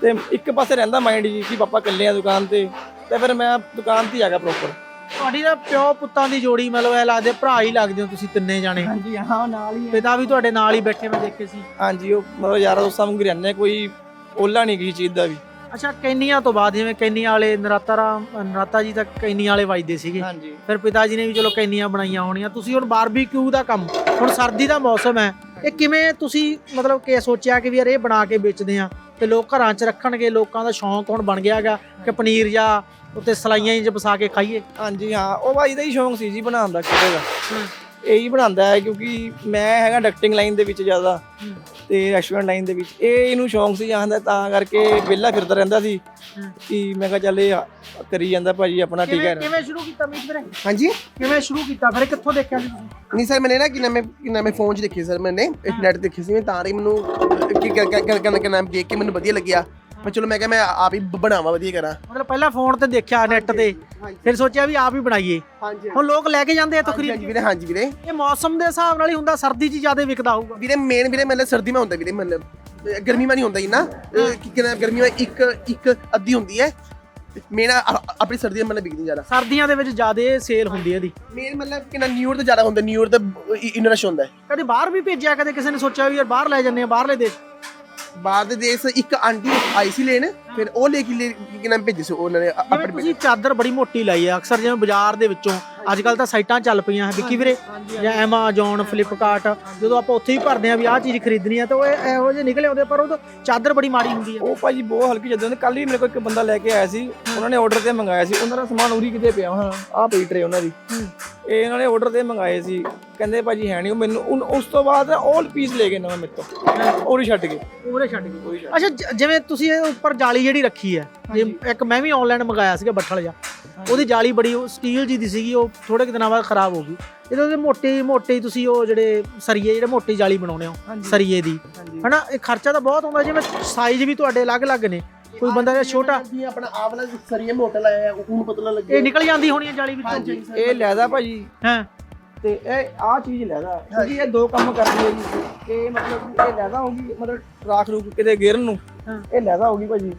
ਤੇ ਇੱਕ ਪਾਸੇ ਰਹਿੰਦਾ ਮਾਈਂਡ ਜੀ ਕਿ ਪਾਪਾ ਇਕੱਲੇ ਆ ਦੁਕਾਨ ਤੇ ਤੇ ਫਿਰ ਮੈਂ ਦੁਕਾਨ ਤੇ ਹੀ ਆ ਗਿਆ ਪ੍ਰੋਪਰ ਤੁਹਾਡੀ ਤਾਂ ਪਿਓ ਪੁੱਤਾਂ ਦੀ ਜੋੜੀ ਮਤਲਬ ਐ ਲੱਗਦੇ ਭਰਾ ਹੀ ਲੱਗਦੇ ਹੋ ਤੁਸੀਂ ਤਿੰਨੇ ਜਾਣੇ। ਹਾਂਜੀ ਹਾਂ ਨਾਲ ਹੀ ਪਿਤਾ ਵੀ ਤੁਹਾਡੇ ਨਾਲ ਹੀ ਬੈਠੇ ਮੈਂ ਦੇਖੇ ਸੀ। ਹਾਂਜੀ ਉਹ ਮਤਲਬ ਯਾਰਾਂ ਦੋਸਤਾਂ ਵਾਂਗੂ ਰਹਿੰਦੇ ਕੋਈ ਓਲਾ ਨਹੀਂ ਕਿਸੇ ਚੀਜ਼ ਦਾ ਵੀ। ਅੱਛਾ ਕੈਨੀਆਂ ਤੋਂ ਬਾਅਦ ਜਿਵੇਂ ਕੈਨੀਆਂ ਵਾਲੇ ਨਰਾਤਾ ਰਾਮ ਨਰਾਤਾ ਜੀ ਤਾਂ ਕੈਨੀਆਂ ਵਾਲੇ ਵੱਜਦੇ ਸੀਗੇ। ਹਾਂਜੀ। ਫਿਰ ਪਿਤਾ ਜੀ ਨੇ ਵੀ ਚਲੋ ਕੈਨੀਆਂ ਬਣਾਈਆਂ ਹੋਣੀਆਂ। ਤੁਸੀਂ ਹੁਣ ਬਾਰਬੀਕਿਊ ਦਾ ਕੰਮ ਹੁਣ ਸਰਦੀ ਦਾ ਮੌਸਮ ਹੈ ਇਹ ਕਿਵੇਂ ਤੁਸੀਂ ਮਤਲਬ ਕਿ ਸੋਚਿਆ ਕਿ ਵੀ ਯਾਰ ਇਹ ਬਣਾ ਕੇ ਵੇਚਦੇ ਆ ਤੇ ਲੋਕ ਘਰਾਂ 'ਚ ਰੱਖਣਗੇ ਲੋਕਾਂ ਦਾ ਸ਼ੌਂਕ ਹੁਣ ਬਣ ਗਿਆ ਹੈਗਾ ਕਿ ਪਨੀਰ ਜਾਂ ਉੱਤੇ ਸਲਾਈਆਂ 'ਚ ਵਸਾ ਕੇ ਖਾਈਏ? ਹਾਂਜੀ ਹਾਂ ਉਹ ਭਾਈ ਦਾ ਹੀ ਸ਼ੌਂਕ ਸੀ ਜੀ ਬਣਾਉਣ ਦਾ ਕਿਤੇ ਦਾ। ਇਹੀ ਬਣਾਉਂਦਾ ਹੈ ਕਿਉਂਕਿ ਮੈਂ ਹੈਗਾ ਡਕਟਿੰਗ ਲਾਈਨ ਦੇ ਵਿੱਚ ਜ਼ਿਆਦਾ ਤੇ ਰੈਸਟੋਰੈਂਟ ਲਾਈਨ ਦੇ ਵਿੱਚ ਇਹ ਇਹਨੂੰ ਸ਼ੌਂਕ ਸੀ ਜਾਣ ਦਾ ਤਾਂ ਕਰਕੇ ਵਿਹਲਾ ਫਿਰਦਾ ਰਹਿੰਦਾ ਸੀ ਕਿ ਮੈਂ ਕਿਹਾ ਚੱਲ ਇਹ ਆ- ਕਰੀ ਜਾਂਦਾ ਭਾਜੀ ਆਪਣਾ ਠੀਕ ਹੈ ਕਿਵੇਂ ਕਿਵੇਂ ਸ਼ੁਰੂ ਕੀਤਾ ਮੀਤ ਵੀਰੇ ਹਾਂਜੀ ਕਿਵੇਂ ਸ਼ੁਰੂ ਕੀਤਾ ਫਿਰ ਕਿੱਥੋਂ ਦੇਖਿਆ ਸੀ ਤੁਸੀਂ ਨਹੀਂ ਸਰ ਮੈਨੇ ਨਾ ਕਿ ਨਾਮ ਕਿ ਨਾਮ ਫੋਨ 'ਚ ਦੇਖੀ ਸਰ ਮੈਨੇ ਨੈਟ ਦੇਖੀ ਸੀ ਮੈਂ ਤਾਂ ਹੀ ਮੈਨੂੰ ਕਿ ਕਿ ਨਾਮ ਦੇਖ ਕੇ ਮੈਨੂੰ ਵਧੀਆ ਲੱਗਿਆ ਪਰ ਚਲੋ ਮੈਂ ਕਿਹਾ ਮੈਂ ਆਪ ਹੀ ਬਣਾਵਾਂ ਵਧੀਆ ਕਰਾਂ। ਮਤਲਬ ਪਹਿਲਾਂ ਫੋਨ ਤੇ ਦੇਖਿਆ ਨੈਟ ਤੇ ਫਿਰ ਸੋਚਿਆ ਵੀ ਆਪ ਹੀ ਬਣਾਈਏ। ਹਾਂਜੀ ਹੁਣ ਲੋਕ ਲੈ ਕੇ ਜਾਂਦੇ ਆ ਹਾਂਜੀ ਖਰੀਦ ਵੀਰੇ ਹਾਂਜੀ ਵੀਰੇ। ਇਹ ਮੌਸਮ ਦੇ ਹਿਸਾਬ ਨਾਲ ਹੀ ਹੁੰਦਾ ਸਰਦੀ 'ਚ ਜ਼ਿਆਦਾ ਵਿਕਦਾ ਹੋਊਗਾ। ਵੀਰੇ ਮੇਨ ਵੀਰੇ ਮਤਲਬ ਸਰਦੀ ਮੈਂ ਹੁੰਦਾ ਵੀਰੇ ਮਤਲਬ ਗਰਮੀ ਮੈਂ ਨਹੀਂ ਹੁੰਦਾ ਇੰਨਾ। ਅਹ ਕੀ ਕਹਿੰਦਾ ਗਰਮੀ ਮੈਂ ਇੱਕ ਇੱਕ ਅੱਧੀ ਹੁੰਦੀ ਹੈ। ਮੇਨ ਆਪਣੀ ਸਰਦੀ ਮਤਲਬ ਵਿਕਦੀ ਜ਼ਿਆਦਾ। ਸਰਦੀਆਂ ਦੇ ਵਿੱਚ ਜ਼ਿਆਦਾ ਸੇਲ ਹੁੰਦੀ ਹੈ ਇਹਦੀ। ਮੇਨ ਮਤਲਬ ਕਿੰਨਾ ਨਿਊ ਤੇ ਜ਼ਿਆਦਾ ਹੁੰਦਾ ਨਿਊ ਤੇ ਇੰਨਾ ਰਸ਼ ਹੁੰਦਾ ਕਦੇ ਬਾਹਰ ਵੀ ਭੇਜਿਆ ਕਦੇ ਕਿਸੇ ਨੇ ਸੋਚਿਆ ਵੀ ਯਾਰ ਬਾਹਰ ਲੈ ਜੰਨੇ ਆ ਬਾਹਰਲੇ ਦੇਸ਼। ਬਾਹਰ ਦੇ ਦੇਸ਼ ਇੱਕ ਆਂਟੀ ਆਈ ਸੀ ਲੈਣ ਫਿਰ ਉਹ ਲੈ ਕੇ ਲੈ ਕਿ ਨਾਮ ਭੇਜੀ ਸੀ ਉਹਨਾਂ ਨੇ ਜਿਵੇਂ ਆਪਣੇ ਤੁਸੀਂ ਚਾਦਰ ਬੜੀ ਮੋਟੀ ਲਾਈ ਆ ਅਕਸਰ ਜਿਵੇਂ ਬਾਜ਼ਾਰ ਦੇ ਵਿੱਚੋਂ ਅੱਜ ਕੱਲ ਤਾਂ ਸਾਈਟਾਂ ਚੱਲ ਪਈਆਂ ਵਿੱਕੀ ਵੀਰੇ ਜਾਂ ਐਮਾਜ਼ੋਨ ਫਲਿੱਪਕਾਰਟ ਜਦੋਂ ਆਪਾਂ ਉੱਥੇ ਹੀ ਭਰਦੇ ਆ ਵੀ ਆਹ ਚੀਜ਼ ਖਰੀਦਣੀ ਆ ਤਾਂ ਉਹ ਇਹ- ਇਹੋ ਜਿਹੇ ਨਿਕਲੇ ਆਉਂਦੇ ਪਰ ਉਹ ਤਾਂ ਚਾਦਰ ਬੜੀ ਮਾੜੀ ਹੁੰਦੀ ਆ ਉਹ ਭਾਜੀ ਬਹੁਤ ਹਲਕੀ ਜਦੋਂ ਕੱਲ ਹੀ। ਮੇਰੇ ਕੋਲ ਇੱਕ ਬੰਦਾ ਲੈ ਕੇ ਆਇਆ ਸੀ ਉਹਨਾਂ ਨੇ ਆਰਡਰ ਤੇ ਮੰਗਾਇਆ ਸੀ। ਉਹਨਾਂ ਦਾ ਸਮਾਨ ਉਰੀ ਕਿਤੇ ਪਿਆ ਹਾਂ ਆਹ ਪਈ ਟਰੇ ਉਹਨਾਂ ਦੀ। ਇਹ ਇਹਨਾਂ ਨੇ ਆਰਡਰ ਤੇ ਮੰਗਾਏ ਸੀ। ਕਹਿੰਦੇ ਭਾਜੀ ਹੈ ਨਹੀਂ ਉਹ ਮੈਨੂੰ ਉਨ- ਉਸ ਤੋਂ ਬਾਅਦ ਆਲ ਪੀਸ ਲੈ ਗਏ ਨਵਾਂ ਮੇਰੇ ਤੋਂ। ਉਰੀ ਛੱਡ ਗਏ ਉਹਰੇ ਛੱਡ ਗਏ ਅੱਛਾ ਜ- ਜਿਵੇਂ ਤੁਸੀਂ ਇਹ ਉੱਪਰ ਜਾਲੀ ਜਿਹੜੀ ਰੱਖੀ ਹੈ ਜੇ ਇੱਕ ਮੈਂ ਵੀ ਆਨਲਾਈਨ ਮੰਗਾਇਆ ਸੀਗਾ ਬੱਠਲ ਜਾ ਉਹਦੀ ਜਾਲੀ ਬੜੀ ਸਟੀਲ ਜੀ ਦੀ ਸੀਗੀ ਉਹ ਥੋੜੇ ਕੁ ਦਿਨਾਂ ਬਾਅਦ ਖਰਾਬ ਹੋ ਗਈ। ਇਹਦੇ ਉਹਦੇ ਮੋਟੇ ਮੋਟੇ ਤੁਸੀਂ ਉਹ ਜਿਹੜੇ ਸਰੀਏ ਜਿਹੜੇ ਮੋਟੀ ਜਾਲੀ ਬਣਾਉਣੇ ਹੋ ਸਰੀਏ ਦੀ। ਹਨਾ ਇਹ ਖਰਚਾ ਤਾਂ ਬਹੁਤ ਆਉਂਦਾ ਜਿਵੇਂ ਸਾਈਜ਼ ਵੀ ਤੁਹਾਡੇ ਅਲੱਗ-ਅਲੱਗ ਨੇ। ਕੋਈ ਬੰਦਾ ਜਿਹੜਾ ਛੋਟਾ ਜੀ ਆਪਣਾ ਆਹ ਵਾਲਾ ਸਰੀਆ ਮੋਟਾ ਲਾਇਆ ਹੈ ਉਹਨੂੰ ਪਤਲਾ ਲੱਗਿਆ ਇਹ ਨਿਕਲ ਜਾਂਦੀ ਹੋਣੀ ਹੈ ਜਾਲੀ ਹਾਂਜੀ ਵਿੱਚੋਂ ਇਹ ਲੈਦਾ ਭਾਜੀ। ਹਾਂ। ਤੇ ਇਹ ਆਹ ਚੀਜ਼ ਲੈਦਾ। ਕਿਉਂਕਿ ਇਹ ਦੋ ਕੰਮ ਕਰਦੀ ਹੈ ਜੀ। ਇਹ ਮਤਲਬ ਇਹ ਲੈਦਾ ਹੋਗੀ ਮਤਲਬ ਰਾਖ ਰੂਖ ਕਿਤੇ ਗੇਰਨ ਨੂੰ। ਹਾਂ। ਇਹ ਲੈਦਾ ਹੋਗੀ ਭਾਜੀ।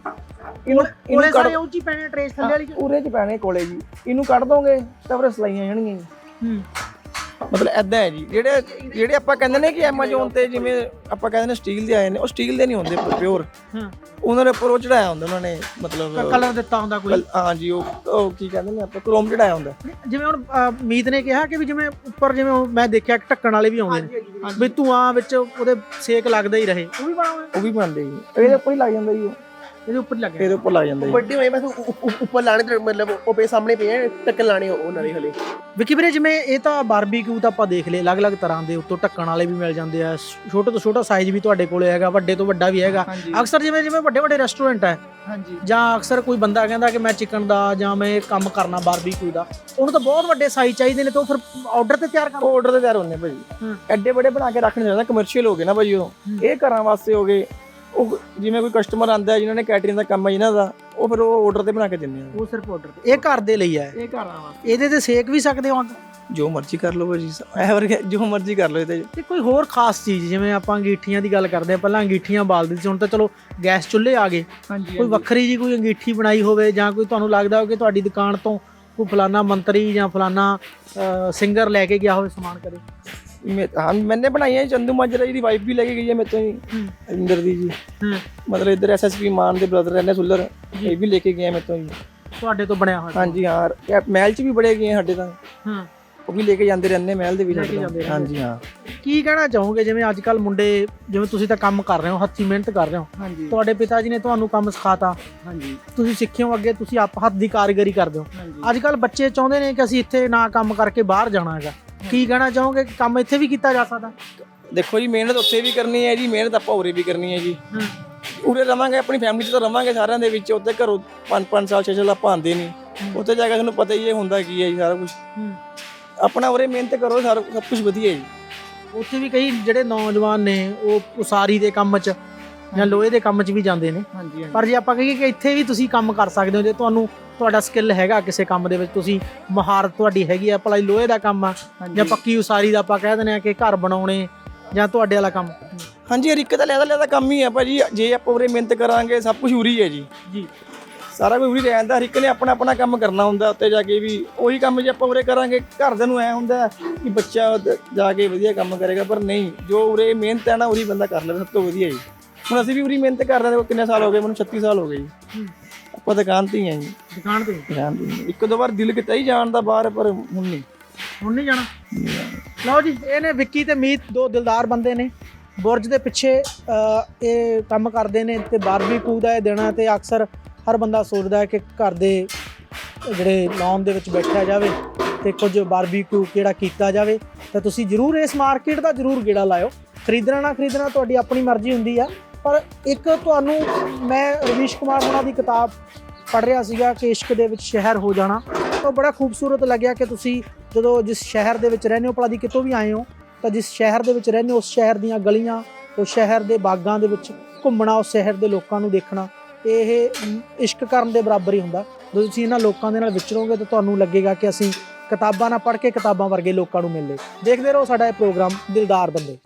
ਇਹਨੂੰ ਕੱਢ ਸਾਰੇ ਉੱਚੀ ਪੈਣੇ ਟਰੇਸ ਥੱਲੇ ਵਾਲੀ ਚ? ਉਰੇ ਚ ਪੈਣੇ ਕੋਲੇ ਜੀ। ਇਹਨੂੰ ਕੱਢ ਦੋਗੇ ਤਾਂ ਫਿਰ ਸਲਾਈਆਂ ਜਾਣਗੀਆਂ। ਜੀ ਹੂੰ। ਮਤਲਬ ਐਦਾਂ ਹੈ ਜੀ ਜਿਹੜੇ ਜਿਹੜੇ ਆਪਾਂ ਕਹਿੰਦੇ ਨੇ ਕਿ ਐਮਾਜ਼ੋਨ ਤੇ ਜਿਵੇਂ ਆਪਾਂ ਕਹਿੰਦੇ ਨੇ ਸਟੀਲ ਦੇ ਆਏ ਨੇ ਉਹ ਸਟੀਲ ਦੇ ਨਹੀਂ ਹੁੰਦੇ ਪਿਓਰ ਹਾਂ। ਉਹਨਾਂ ਦੇ ਉੱਪਰ ਉਹ ਚੜਾਇਆ ਹੁੰਦਾ ਉਹਨਾਂ ਨੇ ਮਤਲਬ ਕਲਰ ਦਿੱਤਾ ਹੁੰਦਾ ਕੋਈ। ਕਲ- ਹਾਂ ਜੀ ਉਹ ਉਹ ਕੀ ਕਹਿੰਦੇ ਨੇ ਆਪਾਂ ਕ੍ਰੋਮ ਚੜਾਇਆ ਹੁੰਦਾ। ਜਿਵੇਂ ਹੁਣ ਮੀਤ ਨੇ ਕਿਹਾ ਕਿ ਵੀ ਜਿਵੇਂ ਉੱਪਰ ਜਿਵੇਂ ਮੈਂ ਦੇਖਿਆ ਕਿ ਢੱਕਣ ਵਾਲੇ ਵੀ ਆਉਂਦੇ ਨੇ। ਵੀ ਧੂਆਂ ਵਿੱਚ ਉਹਦੇ ਸੇਕ ਲੱਗਦਾ ਹੀ ਰਹੇ। ਉਹ ਵੀ ਬਣਾਉਂਦੇ ਉਹ ਵੀ ਬਣਦੇ ਜੀ। ਇਹਦੇ ਉੱਪਰ ਹੀ ਲੱਗ ਜਾਂਦਾ ਜੀ ਉਹ। ਇਹਦੇ ਉੱਪਰ ਹੀ ਲੱਗਿਆ ਇਹਦੇ ਉੱਪਰ ਲੱਗ ਜਾਂਦਾ ਜੀ। ਵੱਡੇ ਹੋਏ ਬਸ ਉ- ਉ- ਉੱਪਰ ਲਾਣੇ ਤੇ ਮਤਲਬ ਉਹ ਪੇ ਸਾਹਮਣੇ ਪਏ ਆ ਟੱਕਰ ਲਾਣੇ ਉਹਨਾਂ ਦੇ ਹਲੇ। ਵਿਕੀ ਵੀਰੇ ਜਿਵੇਂ ਇਹ ਤਾਂ ਬਾਰਬੀਕਿਊ ਤਾਂ ਆਪਾਂ ਦੇਖ ਲਏ ਅਲੱਗ-ਅਲੱਗ ਤਰ੍ਹਾਂ ਦੇ ਉੱਤੋਂ ਢੱਕਣ ਵਾਲੇ ਵੀ ਮਿਲ ਜਾਂਦੇ ਆ ਛੋਟੇ ਤੋਂ ਛੋਟਾ ਸਾਈਜ਼ ਵੀ ਤੁਹਾਡੇ ਕੋਲੇ ਹੈਗਾ ਵੱਡੇ ਤੋਂ ਵੱਡਾ ਵੀ ਹੈਗਾ। ਹਾਂਜੀ। ਅਕਸਰ ਜਿਵੇਂ ਜਿਵੇਂ ਵੱਡੇ ਵੱਡੇ ਰੈਸਟੋਰੈਂਟ ਹੈ ਹਾਂਜੀ। ਜਾਂ ਅਕਸਰ ਕੋਈ ਬੰਦਾ ਕਹਿੰਦਾ ਕਿ ਮੈਂ ਚਿਕਨ ਦਾ ਜਾਂ ਮੈਂ ਇਹ ਕੰਮ ਕਰਨਾ ਬਾਰਬੀਕਿਊ ਦਾ ਉਹਨੂੰ ਤਾਂ ਬਹੁਤ ਵੱਡੇ ਸਾਈਜ਼ ਚਾਹੀਦੇ ਨੇ ਤੇ ਉਹ ਫਿਰ ਆਰਡਰ ਤੇ ਤਿਆਰ ਕਰ ਉਹ ਆਰਡਰ ਤੇ ਤਿਆਰ ਹੁੰਦੇ ਭਾਜੀ। ਹੂੰ। ਐਡੇ ਬੜੇ ਬਣਾ ਕੇ ਰੱਖਣੇ ਚਾਹੀਦਾ ਕਮਰਸ਼ੀਅਲ ਹੋ ਗਏ ਨਾ ਭਾਜੀ ਉਹ। ਹੂੰ। ਇਹ ਘਰਾਂ ਵਾਸਤੇ ਹੋ ਗਏ ਉਹ ਜਿਵੇਂ ਕੋਈ ਕਸਟਮਰ ਆਂਦਾ ਜਿਨ੍ਹਾਂ ਨੇ ਕੈਟਰਿੰਗ ਦਾ ਕੰਮ ਹੈ ਇਹਨਾਂ ਦਾ ਉਹ ਫਿਰ ਉਹ ਆਰਡਰ ਤੇ ਬਣਾ ਕੇ ਦਿੰਦੇ ਆ। ਉਹ ਸਿਰਫ ਆਰਡਰ ਤੇ। ਇਹ ਘਰ ਦੇ ਲਈ ਹੈ? ਇਹ ਘਰਾਂ ਵਾਸਤੇ ਇਹਦੇ ਤੇ ਸੇਕ ਵੀ ਸਕਦੇ ਹੋ? ਜੋ ਮਰਜ਼ੀ ਕਰ ਲਓ ਭਾਜੀ ਇਹ ਵਰਗੇ ਜੋ ਮਰਜ਼ੀ ਕਰ ਲਓ ਇਹਦੇ ਤੇ ਕੋਈ ਹੋਰ ਖਾਸ ਚੀਜ਼ ਜਿਵੇਂ ਆਪਾਂ ਅੰਗੀਠੀਆਂ ਦੀ ਗੱਲ ਕਰਦੇ ਆ ਪਹਿਲਾਂ ਅੰਗੀਠੀਆਂ ਬਾਲਦੇ ਸੀ ਹੁਣ ਤਾਂ ਚਲੋ ਗੈਸ ਚੁੱਲ੍ਹੇ ਆ ਗਏ। ਹਾਂਜੀ ਕੋਈ ਵੱਖਰੀ ਜੀ ਕੋਈ ਅੰਗੀਠੀ ਬਣਾਈ ਹੋਵੇ ਜਾਂ ਕੋਈ ਤੁਹਾਨੂੰ ਲੱਗਦਾ ਹੋਵੇ ਕਿ ਤੁਹਾਡੀ ਦੁਕਾਨ ਤੋਂ ਕੋਈ ਫਲਾਨਾ ਮੰਤਰੀ ਜਾਂ ਫਲਾਨਾ ਸਿੰਗਰ ਲੈ ਕੇ ਗਿਆ ਹੋਵੇ ਸਮਾਨ ਕਦੇ? ਮੈਂ ਹਾਂ ਮੈਨੇ ਬਣਾਈ ਹੈ ਚੰਦੂ ਮਾਜਰਾ ਜੀ ਦੀ ਵਾਈਫ ਵੀ ਲੈ ਕੇ ਗਈ ਹੈ ਮੇਰੇ ਤੋਂ ਜੀ ਹੂੰ। ਇੰਦਰ ਦੀ ਜੀ। ਮਤਲਬ ਇੱਧਰ ਐਸਐਸਪੀ ਮਾਨ ਦੇ ਬ੍ਰਦਰ ਰਹਿੰਦੇ ਸੁੱਲਰ ਇਹ ਵੀ ਲੈ ਕੇ ਗਏ ਆ ਮੇਰੇ ਤੋਂ ਜੀ ਤੁਹਾਡੇ ਤੋਂ ਬਣਿਆ ਹੋਇਆ। ਹਾਂਜੀ ਹਾਂ ਮਹਿਲ 'ਚ ਵੀ ਬੜੇ ਗਏ ਸਾਡੇ ਤਾਂ। ਹਾਂ। ਉਹ ਵੀ ਲੈ ਕੇ ਜਾਂਦੇ ਰਹਿੰਦੇ ਮਹਿਲ ਦੇ ਵੀ। ਹਾਂਜੀ ਹਾਂ। ਕੀ ਕਹਿਣਾ ਚਾਹੋਗੇ? ਜਿਵੇਂ ਅੱਜ ਕੱਲ ਮੁੰਡੇ ਜਿਵੇਂ ਤੁਸੀਂ ਤਾਂ ਕੰਮ ਕਰ ਰਹੇ ਹੋ ਹੱਥੀਂ ਮਿਹਨਤ ਕਰ ਰਹੇ ਹੋ। ਤੁਹਾਡੇ ਪਿਤਾ ਜੀ ਨੇ ਤੁਹਾਨੂੰ ਕੰਮ ਸਿਖਾਤਾ। ਹਾਂਜੀ। ਤੁਸੀਂ ਸਿੱਖੇ ਹੋ ਅੱਗੇ ਤੁਸੀਂ ਆਪ ਹੱਥ ਦੀ ਕਾਰੀਗਰੀ ਕਰਦੇ ਹੋ। ਅੱਜ ਕੱਲ ਬੱਚੇ ਚਾਹੁੰਦੇ ਨੇ ਕਿ ਅਸੀਂ ਇੱਥੇ ਨਾ ਕੰਮ ਕਰਕੇ ਬਾਹਰ ਜਾਣਾ ਹੈਗਾ। ਕੀ ਕਹਿਣਾ ਚਾਹੋਗੇ? ਕਿ ਕੰਮ ਇੱਥੇ ਵੀ ਕੀਤਾ ਜਾ ਸਕਦਾ? ਦੇਖੋ ਜੀ ਮਿਹਨਤ ਉੱਥੇ ਵੀ ਕਰਨੀ ਹੈ ਜੀ ਮਿਹਨਤ ਆਪਾਂ ਉਰੇ ਵੀ ਕਰਨੀ ਹੈ ਜੀ। ਉਰੇ ਰਵਾਂਗੇ ਆਪਣੀ ਫੈਮਿਲੀ 'ਚ ਤਾਂ ਰਵਾਂਗੇ ਸਾਰਿਆਂ ਦੇ ਵਿੱਚ ਉੱਥੇ ਘਰੋਂ 5-5 ਸਾਲ 6 ਸਾਲ ਆਪਾਂ ਆਂਦੇ ਨਹੀਂ। ਉੱਥੇ ਜਾ ਕੇ ਤੁਹਾਨੂੰ ਪਤਾ ਹੀ ਹੈ ਹੁੰਦਾ ਕੀ ਹੈ ਜੀ ਸਾਰਾ ਕੁਝ ਆਪਣਾ ਉਰੇ ਮਿਹਨਤ ਕਰੋ ਸਾਰਾ ਸਭ ਕੁਝ ਵਧੀਆ ਜੀ। ਉੱਥੇ ਵੀ ਕਈ ਜਿਹੜੇ ਨੌਜਵਾਨ ਨੇ ਉਹ ਉਸਾਰੀ ਦੇ ਕੰਮ 'ਚ ਜਾਂ ਲੋਹੇ ਦੇ ਕੰਮ 'ਚ ਵੀ ਜਾਂਦੇ ਨੇ। ਹਾਂਜੀ ਪਰ ਜੇ ਆਪਾਂ ਕਹੀਏ ਕਿ ਇੱਥੇ ਵੀ ਤੁਸੀਂ ਕੰਮ ਕਰ ਸਕਦੇ ਹੋ ਜੇ ਤੁਹਾਨੂੰ ਤੁਹਾਡਾ ਸਕਿੱਲ ਹੈਗਾ ਕਿਸੇ ਕੰਮ ਦੇ ਵਿੱਚ ਤੁਸੀਂ ਮਹਾਰਤ ਤੁਹਾਡੀ ਹੈਗੀ ਆ ਭਲਾ ਲੋਹੇ ਦਾ ਕੰਮ ਆ ਜਾਂ ਪੱਕੀ ਉਸਾਰੀ ਦਾ ਆਪਾਂ ਕਹਿ ਦਿੰਦੇ ਆ ਕਿ ਘਰ ਬਣਾਉਣੇ ਜਾਂ ਤੁਹਾਡੇ ਵਾਲਾ ਕੰਮ। ਹਾਂਜੀ ਹਰ ਇੱਕ ਦਾ ਲੈਦਾ ਲੈਦਾ ਕੰਮ ਹੀ ਹੈ ਭਾਜੀ। ਜੇ ਆਪਾਂ ਉਰੇ ਮਿਹਨਤ ਕਰਾਂਗੇ ਸਭ ਕੁਝ ਉਰੀ ਹੈ ਜੀ। ਜੀ। ਸਾਰਾ ਕੁਝ ਉਰੀ ਰਹਿੰਦਾ ਹਰ ਇੱਕ ਨੇ ਆਪਣਾ ਆਪਣਾ ਕੰਮ ਕਰਨਾ ਹੁੰਦਾ ਉੱਤੇ ਜਾ ਕੇ ਵੀ। ਉਹੀ ਕੰਮ ਜੇ ਆਪਾਂ ਉਰੇ ਕਰਾਂਗੇ ਘਰਦਿਆਂ ਨੂੰ ਐ ਹੁੰਦਾ ਕਿ ਬੱਚਾ ਜਾ ਕੇ ਵਧੀਆ ਕੰਮ ਕਰੇਗਾ ਪਰ ਨਹੀਂ। ਜੋ ਉਰੇ ਮਿਹਨਤ ਹੈ ਨਾ ਉਰੀ ਬੰਦਾ ਕਰ ਲਵੇ ਸਭ ਤੋਂ ਵਧੀਆ ਜੀ। ਹੁਣ ਅਸੀਂ ਵੀ ਉਰੀ ਮਿਹਨਤ ਕਰ ਰਹੇ ਹਾਂ ਕਿੰਨੇ ਸਾਲ ਹੋ ਗਏ ਮੈਨੂੰ 36 ਸਾਲ ਹੋ ਗਏ ਜੀ। ਆਪਾਂ ਦੁਕਾਨ ਤੇ ਹੀ ਆ ਜੀ। ਦੁਕਾਨ ਤੇ? ਦੁਕਾਨ ਤੇ ਹੀ। ਇੱਕ ਦੋ ਵਾਰ ਦਿਲ ਕੀਤਾ ਹੀ ਜਾਣ ਦਾ ਬਾਹਰ ਪਰ ਹੁਣ ਨਹੀਂ। ਹੁਣ ਨਹੀਂ ਜਾਣਾ? ਲਓ ਜੀ ਇਹ ਨੇ ਵਿੱਕੀ ਤੇ ਮੀਤ ਦੋ ਦਿਲਦਾਰ ਬੰਦੇ ਨੇ। ਬੁਰਜ ਦੇ ਪਿੱਛੇ ਇਹ ਕੰਮ ਕਰਦੇ ਨੇ ਤੇ ਬਾਰਬੀਕਿਊ ਦਾ ਇਹ ਦੇਣਾ ਤੇ ਅਕਸਰ ਹਰ ਬੰਦਾ ਸੋਚਦਾ ਹੈ ਕਿ ਘਰ ਦੇ ਜਿਹੜੇ ਲਾਉਣ ਦੇ ਵਿੱਚ ਬੈਠਿਆ ਜਾਵੇ ਤੇ ਕੁਝ ਬਾਰਬੀਕਿਊ ਕਿਹੜਾ ਕੀਤਾ ਜਾਵੇ। ਤਾਂ ਤੁਸੀਂ ਜਰੂਰ ਇਸ ਮਾਰਕੀਟ ਦਾ ਜਰੂਰ ਗੇੜਾ ਲਾਇਓ। ਖਰੀਦਣਾ ਨਾ ਖਰੀਦਣਾ ਤੁਹਾਡੀ ਆਪਣੀ ਮਰਜ਼ੀ ਹੁੰਦੀ ਆ। ਪਰ ਇੱਕ ਤੁਹਾਨੂੰ ਮੈਂ ਰਵੀਸ਼ ਕੁਮਾਰ ਹੋਣਾ ਦੀ ਕਿਤਾਬ ਪੜ੍ਹ ਰਿਹਾ ਸੀਗਾ ਕਿ ਇਸ਼ਕ ਦੇ ਵਿੱਚ ਸ਼ਹਿਰ ਹੋ ਜਾਣਾ। ਤਾਂ ਬੜਾ ਖੂਬਸੂਰਤ ਲੱਗਿਆ ਕਿ ਤੁਸੀਂ ਜਦੋਂ ਜਿਸ ਸ਼ਹਿਰ ਦੇ ਵਿੱਚ ਰਹਿੰਦੇ ਹੋ, ਭਲਾ ਦੀ ਕਿਤੋਂ ਵੀ ਆਏ ਹੋ, ਤਾਂ ਜਿਸ ਸ਼ਹਿਰ ਦੇ ਵਿੱਚ ਰਹਿੰਦੇ ਹੋ, ਉਸ ਸ਼ਹਿਰ ਦੀਆਂ ਗਲੀਆਂ, ਉਸ ਸ਼ਹਿਰ ਦੇ ਬਾਗਾਂ ਦੇ ਵਿੱਚ ਘੁੰਮਣਾ, ਉਸ ਸ਼ਹਿਰ ਦੇ ਲੋਕਾਂ ਨੂੰ ਦੇਖਣਾ, ਇਹ ਇਸ਼ਕ ਕਰਨ ਦੇ ਬਰਾਬਰ ਹੀ ਹੁੰਦਾ। ਜਦੋਂ ਤੁਸੀਂ ਇਹਨਾਂ ਲੋਕਾਂ ਦੇ ਨਾਲ ਵਿਚਰੋਗੇ ਤਾਂ ਤੁਹਾਨੂੰ ਲੱਗੇਗਾ ਕਿ ਅਸੀਂ ਕਿਤਾਬਾਂ ਨਾ ਪੜ੍ਹ ਕੇ ਕਿਤਾਬਾਂ ਵਰਗੇ ਲੋਕਾਂ ਨੂੰ ਮਿਲੇ ਦੇਖਦੇ ਰਹੋ ਸਾਡਾ ਇਹ ਪ੍ਰੋਗਰਾਮ, ਦਿਲਦਾਰ ਬੰਦੇ।